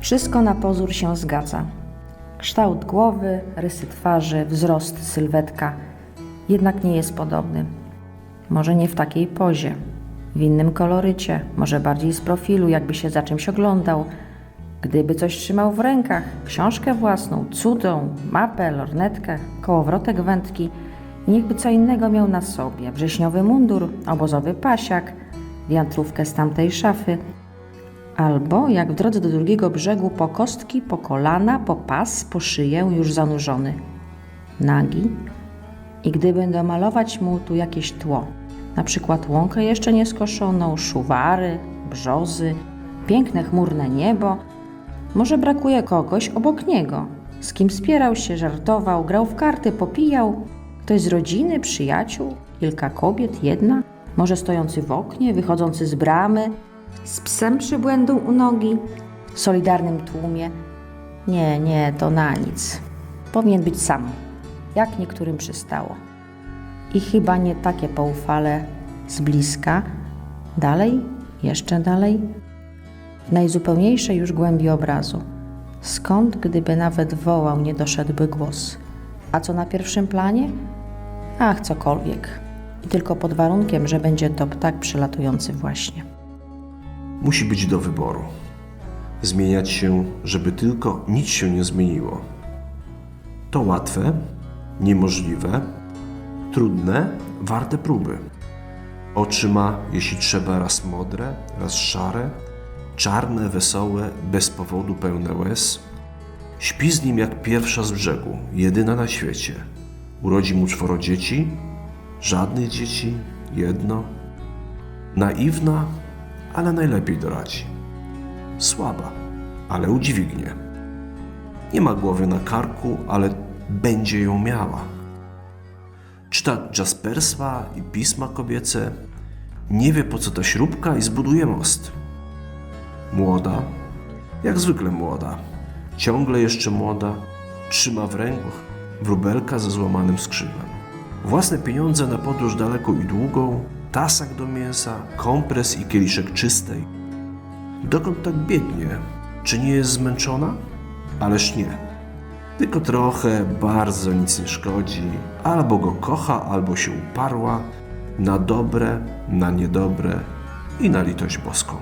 Wszystko na pozór się zgadza. Kształt głowy, rysy twarzy, wzrost, sylwetka. Jednak nie jest podobny. Może nie w takiej pozie, w innym kolorycie, może bardziej z profilu, jakby się za czymś oglądał. Gdyby coś trzymał w rękach, książkę własną, cudą, mapę, lornetkę, kołowrotek wędki, niechby co innego miał na sobie, wrześniowy mundur, obozowy pasiak, wiatrówkę z tamtej szafy, albo jak w drodze do drugiego brzegu po kostki, po kolana, po pas, po szyję już zanurzony, nagi, i gdyby domalować mu tu jakieś tło, na przykład łąkę jeszcze nieskoszoną, szuwary, brzozy, piękne chmurne niebo, może brakuje kogoś obok niego, z kim spierał się, żartował, grał w karty, popijał, ktoś z rodziny, przyjaciół, kilka kobiet, jedna, może stojący w oknie, wychodzący z bramy, z psem przybłędą u nogi, w solidarnym tłumie. Nie, nie, to na nic. Powinien być sam, jak niektórym przystało. I chyba nie takie poufale z bliska, dalej, jeszcze dalej, w najzupełniejszej już głębi obrazu. Skąd, gdyby nawet wołał, nie doszedłby głos? A co na pierwszym planie? Ach, cokolwiek. I tylko pod warunkiem, że będzie to ptak przelatujący właśnie. Musi być do wyboru. Zmieniać się, żeby tylko nic się nie zmieniło. To łatwe, niemożliwe, trudne, warte próby. Oczy ma, jeśli trzeba, raz modre, raz szare, czarne, wesołe, bez powodu pełne łez. Śpi z nim jak pierwsza z brzegu, jedyna na świecie. Urodzi mu czworo dzieci, żadnych dzieci, jedno. Naiwna, ale najlepiej doradzi. Słaba, ale udźwignie. Nie ma głowy na karku, ale będzie ją miała. Czyta Jaspersa i pisma kobiece, nie wie po co ta śrubka i zbuduje most. Młoda, jak zwykle młoda, ciągle jeszcze młoda, trzyma w ręku wróbelka ze złamanym skrzydłem. Własne pieniądze na podróż daleką i długą, tasak do mięsa, kompres i kieliszek czystej. Dokąd tak biegnie? Czy nie jest zmęczona? Ależ nie. Tylko trochę, bardzo nic nie szkodzi. Albo go kocha, albo się uparła. Na dobre, na niedobre i na litość boską.